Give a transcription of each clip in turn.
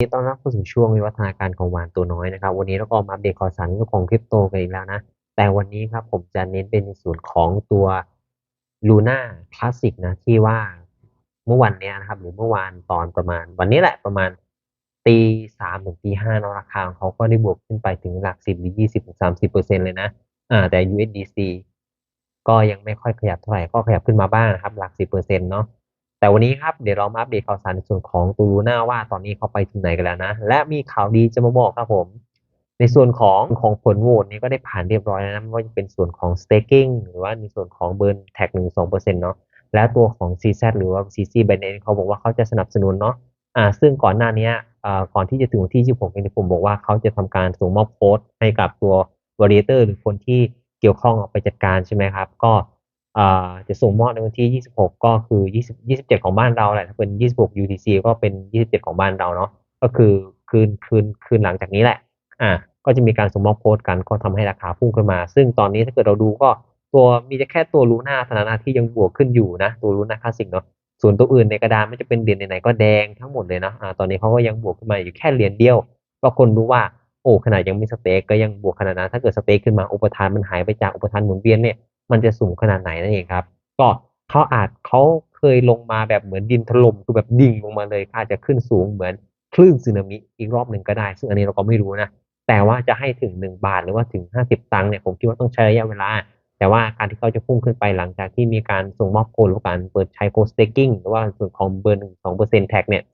ยินดีต้อนรับเข้าสู่ช่วงวิวัฒนาการของหวานตัวน้อยนะครับ วันนี้เราก็มาอัปเดตข่าวสารเรื่องของคริปโตกันอีกแล้วนะ แต่วันนี้ครับผมจะเน้นเป็นในส่วนของตัว Luna Classic นะ ที่ว่าเมื่อวันนี้นะครับ หรือเมื่อวานตอนประมาณ วันนี้แหละประมาณตีสามถึงตีห้าเนาะราคาของเขาก็ได้บวกขึ้นไปถึงหลักสิบหรือยี่สิบถึงสามสิบเปอร์เซ็นเลยนะอ่าแต่ USDC ก็ยังไม่ค่อยขยับเท่าไหร่ก็ขยับขึ้นมาบ้างนะครับ หลักสิบเปอร์เซ็นต์เนาะ แต่วันนี้ครับเดี๋ยวเรามาอัปเดตข่าวสารในส่วนของตูลูน่าว่าตอนนี้เขาไปถึงไหนกันแล้วนะ และมีข่าวดีจะมาบอกครับผม ในส่วนของของผลโหวตนี้ก็ได้ผ่านเรียบร้อยแล้วนะไม่ว่าจะเป็นส่วนของ staking หรือว่าในส่วนของเบิร์นแท็กหนึ่งสองเปอร์เซ็นต์เนาะและตัวของ CZ หรือว่า CC Binance เขาบอกว่าเขาจะสนับสนุนเนาะอ่าซึ่งก่อนหน้านี้อ่าก่อนที่จะถึงวันที่ 26เองที่ผมบอกว่าเขาจะทำการส่งมอบโค้ดให้กับตัว validator หรือคนที่เกี่ยวข้องเอาไปจัดการใช่ไหมครับ ก็ จะส่งมอบในวันที่ 26 ก็คือ 20 27 ของบ้านเราแหละถ้าเป็น 26 UTC ก็เป็น 27 ของบ้านเราเนาะก็คือคืนคืนคืนหลังจากนี้แหละอ่าก็จะมีการส่งมอบโค้ดกันก็ทำให้ราคาพุ่งขึ้นมา ซึ่งตอนนี้ถ้าเกิดเราดูก็ตัวมีแค่ตัวลูน่าเท่านะที่ยังบวกขึ้นอยู่นะ ตัวลูน่าคลาสสิกเนาะส่วนตัวอื่นในกระดานไม่จะเป็นเหรียญไหนๆก็แดงทั้งหมดเลยนะอ่าตอนนี้เขาก็ยังบวกขึ้นมาอยู่แค่เหรียญเดียวก็คนรู้ว่าโอ้ขนาดยังไม่สเต็กก็ยังบวกขนาดนั้นถ้าเกิดสเต็กขึ้นมาอุปทานมันหายไปจากอุปทานหมุนเวียนเนี่ย มันจะสูงขนาดไหนนั่นเองครับ ก็เขาอาจเขาเคยลงมาแบบเหมือนดินถล่มคือแบบดิ่งลงมาเลยอาจจะขึ้นสูงเหมือนคลื่นสึนามิอีกรอบหนึ่งก็ได้ ซึ่งอันนี้เราก็ไม่รู้นะ แต่ว่าจะให้ถึง 1 บาทหรือว่าถึง 50 ตังค์เนี่ยผมคิดว่าต้องใช้ระยะเวลา แต่ว่าการที่เขาจะพุ่งขึ้นไปหลังจากที่มีการส่งมอบโค้ดหรือการเปิดใช้โคสเต็กกิ้งหรือว่าส่วนของเบอร์หนึ่งสองเปอร์เซ็นต์แท็กเนี่ย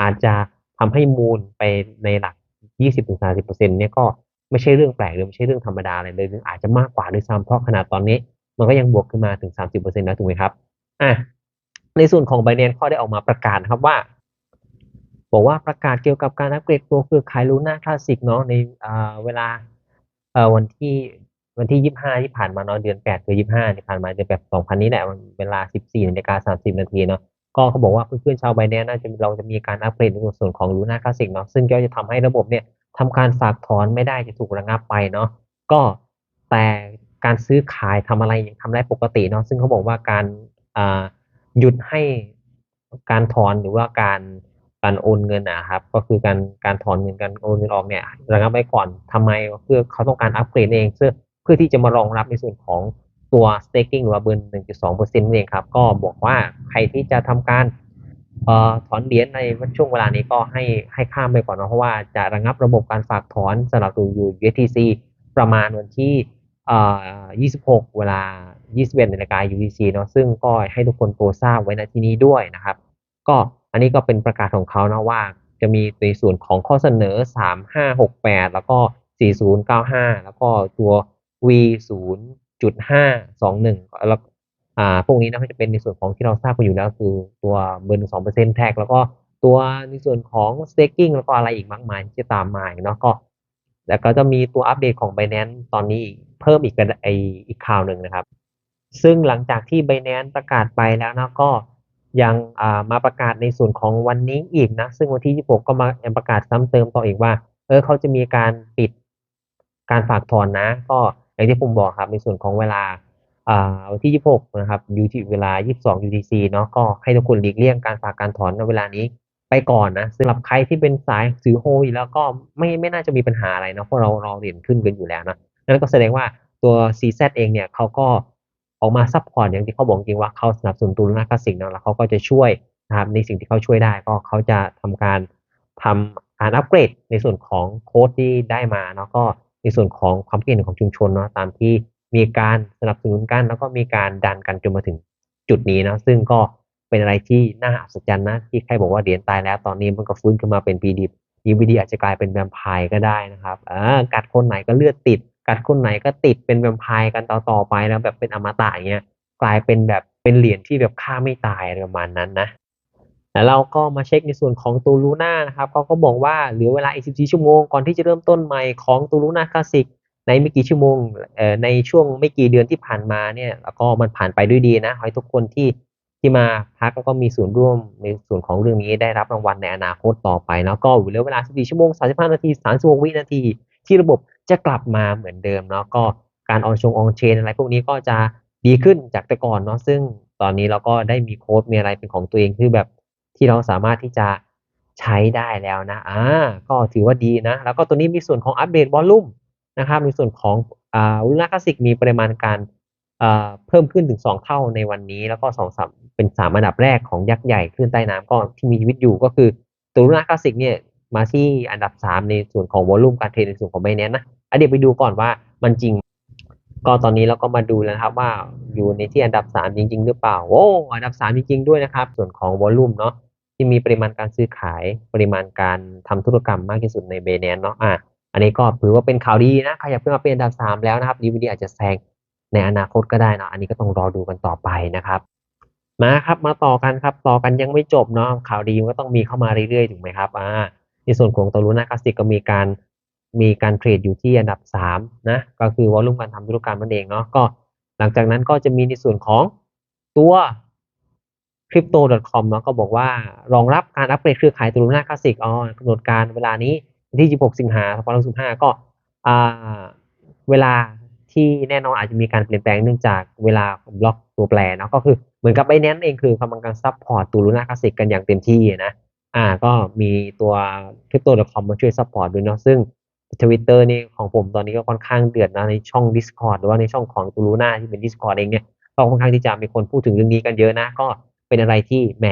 อาจจะทำให้มูลไปในหลัก 20-30%เนี่ยก็ไม่ใช่เรื่องแปลกหรือไม่ใช่เรื่องธรรมดาอะไรเลยอาจจะมากกว่าด้วยซ้ำเพราะขนาดตอนนี้ มันก็ยังบวกขึ้นมาถึง 30%แล้วถูกไหมครับอะในส่วนของ Binance ข้อได้ออกมาประกาศนะครับว่า บอกว่าประกาศเกี่ยวกับการอัปเกรดตัวเครือข่ายลูน่าคลาสสิกเนาะในอ่าเวลาเอ่อวันที่วันที่ 25 ที่ผ่านมาเนาะเดือน 8 คือ 25 ที่ผ่านมาเดือน8 2000 นี้แหละเวลา 14นาฬิกา30 นาทีเนาะก็เขาบอกว่าเพื่อนๆชาว Binance น่าจะเราจะมีการอัปเกรดในส่วนของลูน่าคลาสสิกเนาะซึ่งก็จะทำให้ระบบเนี่ยทำการฝากถอนไม่ได้จะถูกระงับไปเนาะก็แต่ การซื้อขายทำอะไรยังทำได้ปกติเนาะซึ่งเขาบอกว่าการหยุดให้การถอนหรือว่าการการโอนเงินนะครับ ก็คือการการถอนเงินการโอนเงินออกเนี่ยระงับไว้ก่อนทำไมเพื่อเขาต้องการอัปเกรดเองเพื่อเพื่อที่จะมารองรับในส่วนของตัว staking หรือว่าเบิร์น1.2%นั่นเองครับ ก็บอกว่าใครที่จะทำการออถอนเหรียญในช่วงเวลานี้ก็ให้ให้ข้ามไปก่อนเนาะเพราะว่าจะระงับระบบการฝากถอนสำหรับตัว USTC ประมาณวันที่ 26 เวลา 21นาฬิกา UTC เนาะซึ่งก็ให้ทุกคนโปรทราบไว้ในที่นี้ด้วยนะครับ ก็อันนี้ก็เป็นประกาศของเขานะว่า จะมีในส่วนของข้อเสนอ 3568 แล้วก็ 4095 แล้วก็ตัว V 0.521 แล้วอ่าพวกนี้นะก็จะเป็นในส่วนของที่เราทราบกันอยู่แล้วคือตัวเบอร์สองเปอร์เซ็นต์แท็กแล้วก็ตัวในส่วนของ staking แล้วก็อะไรอีกมากมายที่จะตามมาเนาะก็ แล้วก็จะมีตัวอัปเดตของ Binance ตอนนี้เพิ่มอีกไออีกข่าวหนึ่งนะครับ ซึ่งหลังจากที่ Binance ประกาศไปแล้วนะก็ยังมาประกาศในส่วนของวันนี้อีกนะ ซึ่งวันที่ 26 ก็มายังประกาศซ้ำเติมต่ออีกว่า เออเขาจะมีการปิดการฝากถอนนะ ก็อย่างที่ผมบอกครับในส่วนของเวลาวันที่ 26 นะครับอยู่ที่เวลา 22 UTC เนาะก็ให้ทุกคนหลีกเลี่ยงการฝากการถอนในเวลานี้ ไปก่อนนะสำหรับใครที่เป็นสายถือโฮอยู่แล้วก็ไม่ไม่น่าจะมีปัญหาอะไรนะเพราะเราเราเหรียญขึ้นกันอยู่แล้วนะนั่นก็แสดงว่าตัว CZ เองเนี่ยเขาก็ออกมาซัพพอร์ตอย่างที่เขาบอกจริงว่าเขาสนับสนุนตูนนาคสิกเนาะแล้วเขาก็จะช่วยนะครับในสิ่งที่เขาช่วยได้ก็เขาจะทำการทำการอัปเกรดในส่วนของโค้ดที่ได้มาเนาะก็ในส่วนของความคิดเห็นของชุมชนเนาะตามที่มีการสนับสนุนกันแล้วก็มีการดันกันจนมาถึงจุดนี้นะซึ่งก็ เป็นอะไรที่น่าอัศจรรย์นะที่ใครบอกว่าเหรียญตายแล้วตอนนี้มันก็ฟื้นขึ้นมาเป็นปีดีดีวีดีอาจจะกลายเป็นแวมไพร์ก็ได้นะครับอ่ากัดคนไหนก็เลือดติด กัดคนไหนก็ติดเป็นแวมไพร์กันต่อๆไปแล้วแบบเป็นอมตะอย่างเงี้ยกลายเป็นแบบเป็นเหรียญที่แบบฆ่าไม่ตายประมาณนั้นนะแล้วเราก็มาเช็คในส่วนของตูลูน่านะครับเขาก็บอกว่าเหลือเวลาอีก14ชั่วโมงก่อนที่จะเริ่มต้นใหม่ของตูลูน่าคลาสสิกในไม่กี่ชั่วโมงในช่วงไม่กี่เดือนที่ผ่านมาเนี่ยแล้วก็มันผ่านไปด้วยดีนะขอให้ทุกคนที่ ที่มาพักแล้วก็มีส่วนร่วมในส่วนของเรื่องนี้ได้รับรางวัลในอนาคตต่อไปเนาะก็เหลือเวลา 14 ชั่วโมง 35 นาที 36 วินาที ที่ระบบจะกลับมาเหมือนเดิมเนาะก็การออนชงออนเชนอะไรพวกนี้ก็จะดีขึ้นจากแต่ก่อนเนาะซึ่งตอนนี้เราก็ได้มีโค้ดมีอะไรเป็นของตัวเองคือแบบที่เราสามารถที่จะใช้ได้แล้วนะอ่าก็ถือว่าดีนะ แล้วก็ตัวนี้มีส่วนของอัปเดตวอลลุ่มนะครับในส่วนของอ่าลูน่าคลาสสิกมีปริมาณการ เพิ่มขึ้นถึง 2 เท่าในวันนี้ แล้วก็2 3เป็น3อันดับแรกของยักษ์ใหญ่คลื่นใต้น้ำก็ที่มีชีวิตอยู่ก็คือตัวลูน่าคลาสสิกเนี่ยมาที่อันดับ 3 ในส่วนของวอลลุ่มการเทรดในส่วนของไบแนนนะอะเดี๋ยวไปดูก่อนว่ามันจริง ก็ตอนนี้เราก็มาดูแล้วครับว่าอยู่ในที่อันดับ 3 จริง ๆ หรือเปล่าโอ้อันดับ 3 จริง ๆ ด้วยนะครับ ส่วนของวอลลุ่มเนาะที่มีปริมาณการซื้อขายปริมาณการทำธุรกรรมมากที่สุดในเบเนนเนาะอะอันนี้ก็ถือว่าเป็นข่าวดีนะขยับขึ้นมาเป็นอันดับ 3 แล้วนะครับดีวดีอาจจะแซง ในอนาคตก็ได้เนาะอันนี้ก็ต้องรอดูกันต่อไปนะครับ มาครับมาต่อกันครับ ต่อกันยังไม่จบเนาะข่าวดีก็ต้องมีเข้ามาเรื่อยๆถูกไหมครับอ่าในส่วนของตัวลูน่าคลาสสิกก็มีการมีการเทรดอยู่ที่อันดับ3นะก็คือวอลลุ่มการทำธุรกรรมนั่นเองเนาะก็หลังจากนั้นก็จะมีในส่วนของตัว crypto.com เนาะก็บอกว่ารองรับการอัปเกรดเครือข่ายตัวลูน่าคลาสสิกอ๋อกำหนดการเวลานี้ที่ 16 สิงหาคม2025ก็อ่าเวลา ที่แน่นอนอาจจะมีการเปลี่ยนแปลงเนื่องจากเวลาบล็อกตัวแปรเนาะก็คือเหมือนกับไบแนนเองคือกำลังการซัพพอร์ตตัวลูน่าคลาสสิกกันอย่างเต็มที่นะอ่าก็มีตัว crypto.com มาช่วยซัพพอร์ตด้วยเนาะซึ่ง Twitter นี่ของผมตอนนี้ก็ค่อนข้างเดือดนะในช่อง Discord หรือว่าในช่องของตัวลูน่าที่เป็น Discord เองเนี่ยก็ค่อนข้างที่จะมีคนพูดถึงเรื่องนี้กันเยอะนะ ก็เป็นอะไรที่แหม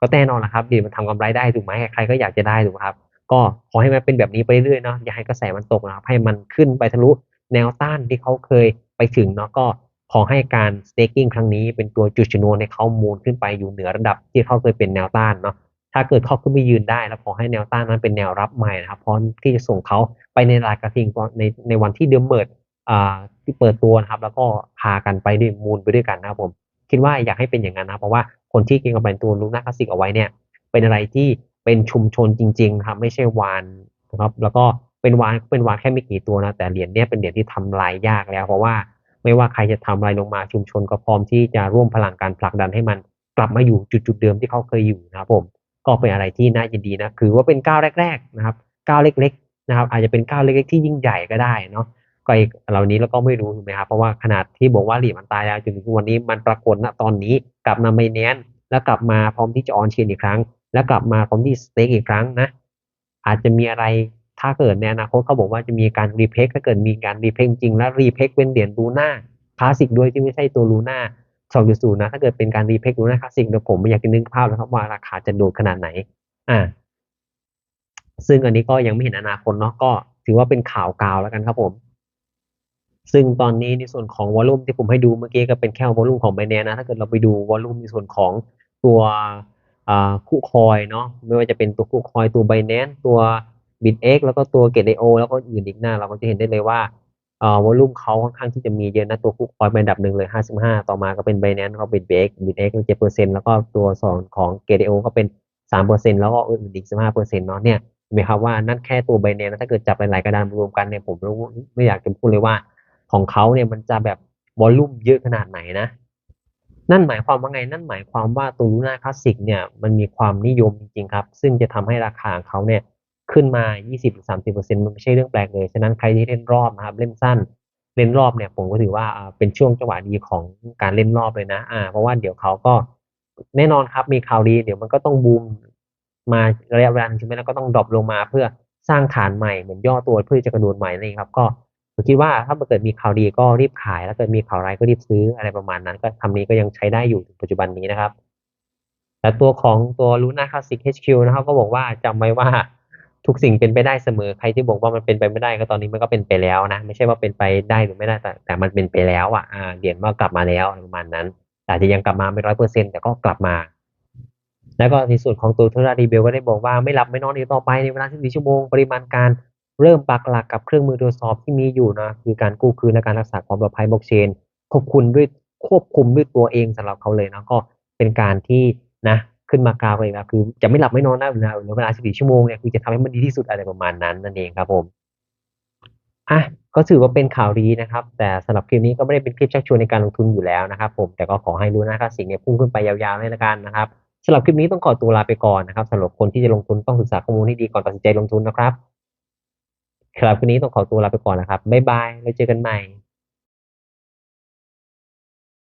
ก็แน่นอนละครับดีมันทำกำไรได้ถูกไหมใครก็อยากจะได้ถูกไหมครับ ก็ขอให้มันเป็นแบบนี้ไปเรื่อยเนาะอย่าให้กระแสมันตกนะครับให้มันขึ้นไปทะลุ แนวต้านที่เขาเคยไปถึงเนาะก็ขอให้การ staking ครั้งนี้เป็นตัวจุดชนวนในเขามูลขึ้นไปอยู่เหนือระดับที่เขาเคยเป็นแนวต้านเนาะถ้าเกิดเขาขึ้นไปยืนได้ แล้วขอให้แนวต้านนั้นเป็นแนวรับใหม่นะครับพร้อมที่จะส่งเขาไปในราคาทิ้งในในวันที่เดิมเมิดอ่าที่เปิดตัวนะครับ แล้วก็พากันไปด้วยมูลไปด้วยกันนะครับผมคิดว่าอยากให้เป็นอย่างนั้นนะเพราะว่าคนที่เก่งกับแบรนด์ตัวลูน่าคลาสสิกเอาไว้เนี่ยเป็นอะไรที่เป็นชุมชนจริงๆครับไม่ใช่วานนะครับแล้วก็ เป็นวานเป็นวานแค่ไม่กี่ตัวนะแต่เหรียญเนี่ยเป็นเหรียญที่ทำลายยากแล้ว เพราะว่าไม่ว่าใครจะทำอะไรลงมาชุมชนก็พร้อมที่จะร่วมพลังการผลักดันให้มันกลับมาอยู่จุดๆเดิมที่เขาเคยอยู่นะครับผมก็เป็นอะไรที่น่ายินดีนะคือว่าเป็นก้าวแรก ๆนะครับก้าวเล็กๆนะครับ อาจจะเป็นก้าวเล็กๆที่ยิ่งใหญ่ก็ได้เนาะก็อีกเหล่านี้เราก็ไม่รู้ถูกไหมครับเพราะว่าขนาดที่บอกว่าเหรียญมันตายแล้วจนถึงวันนี้มันปรากฏณตอนนี้กลับมาไม่แนนแล้วกลับมาพร้อมที่จะออนเชนอีกครั้ง แล้วกลับมาพร้อมที่สเต็กอีกครั้งนะอาจจะมีอะไร ถ้าเกิดในอนาคตเขาบอกว่าจะมีการรีเพคถ้าเกิดมีการรีเพคจริงแล้วรีเพคเป็นเหรียญลูน่าคลาสสิกด้วยที่ไม่ใช่ตัวลูน่า2.0นะถ้าเกิดเป็นการรีเพคลูน่าคลาสสิกเดี๋ยวผมไม่อยากจะนึกภาพแล้วครับว่าราคาจะโดดขนาดไหน อ่า ซึ่งอันนี้ก็ยังไม่เห็นอนาคตเนาะก็ถือว่าเป็นข่าวกาวแล้วกันครับผม ซึ่งตอนนี้ในส่วนของวอลลุ่มที่ผมให้ดูเมื่อกี้ก็เป็นแค่วอลลุ่มของไบแนนนะถ้าเกิดเราไปดูวอลลุ่มในส่วนของตัวคู่คอยเนาะไม่ว่าจะเป็นตัวคู่คอยตัวไบแนนตัว บิตเอ็กแล้วก็ตัวเกตไอโอแล้วก็อื่นอีกหน้า เราก็จะเห็นได้เลยว่าวอลลุ่มเขาค่อนข้างที่จะมีเยอะนะตัวคู่คอยเป็นอันดับหนึ่งเลย 55 ต่อมาก็เป็นไบแนนเขาเป็นบิตเอ็กบิตเอ็กเป็นเจ็ดเปอร์เซ็นต์แล้วก็ตัวสองของเกตไอโอก็เป็นสามเปอร์เซ็นต์แล้วก็อื่นอีกสิบห้าเปอร์เซ็นต์เนาะเนี่ยเห็นไหมครับว่านั่นแค่ตัวไบแนนถ้าเกิดจับหลายๆกระดานรวมกันเนี่ยผมรู้ไม่อยากจะพูดเลยว่า ของเขาเนี่ยมันจะแบบวอลลุ่มเยอะขนาดไหนนะนั่นหมายความว่าไง นั่นหมายความว่าตัวลูน่าคลาสสิกเนี่ยมันมีความนิยมจริงๆครับ ซึ่งจะทำให้ราคาของเขาเนี่ย ขึ้นมา 20-30%มันไม่ใช่เรื่องแปลกเลย ฉะนั้นใครที่เล่นรอบนะครับเล่นสั้น เล่นรอบเนี่ยผมก็ถือว่าเป็นช่วงจังหวะดีของการเล่นรอบเลยนะอ่าเพราะว่าเดี๋ยวเขาก็แน่นอนครับมีข่าวดี เดี๋ยวมันก็ต้องบูมมาระยะเวลานึงใช่ไหมแล้วก็ต้องดรอปลงมาเพื่อสร้างฐานใหม่เหมือนย่อตัวเพื่อจะกระโดดใหม่เลยครับ ก็ผมคิดว่าถ้าเกิดมีข่าวดีก็รีบขาย แล้วเกิดมีข่าวร้ายก็รีบซื้ออะไรประมาณนั้น ก็ทำนี้ก็ยังใช้ได้อยู่ถึงปัจจุบันนี้นะครับแต่ตัวของตัว Luna Classic HQ นะครับ ก็บอกว่าจำไว้ว่า ทุกสิ่งเป็นไปได้เสมอใครที่บอกว่ามันเป็นไปไม่ได้ก็ตอนนี้มันก็เป็นไปแล้วนะ ไม่ใช่ว่าเป็นไปได้หรือไม่ได้แต่แต่มันเป็นไปแล้วอะอ่าเหรียญว่ากลับมาแล้วประมาณนั้นอาจจะยังกลับมาไม่ร้อยเปอร์เซ็นต์แต่ก็กลับมา แล้วก็ในส่วนของตัวเทอร์ดีเบลก็ได้บอกว่าไม่หลับไม่นอนอีกต่อไปในเวลา24ชั่วโมงปริมาณการเริ่มปักหลักกับเครื่องมือตรวจสอบที่มีอยู่นะคือการกู้คืนและการรักษาความปลอดภัยบล็อกเชนควบคุมด้วยควบคุมด้วยตัวเองสำหรับเขาเลยนะก็เป็นการที่นะ ขึ้นมากราวเลยนะคือจะไม่หลับไม่นอนนะเวลา24ชั่วโมงเนี่ยคือจะทำให้มันดีที่สุดอะไรประมาณนั้นนั่นเองครับผมอะก็ถือว่าเป็นข่าวดีนะครับ แต่สำหรับคลิปนี้ก็ไม่ได้เป็นคลิปชักชวนในการลงทุนอยู่แล้วนะครับ ผมแต่ก็ขอให้รู้นะครับสิ่งนี้พุ่งขึ้นไปยาวๆเลยละกันนะครับสำหรับคลิปนี้ต้องขอตัวลาไปก่อนนะครับสำหรับคนที่จะลงทุนต้องศึกษาข้อมูลให้ดีก่อนตัดสินใจลงทุนนะครับครับวันนี้ต้องขอตัวลาไปก่อนนะครับบ๊ายบายแล้วเจอกันใหม่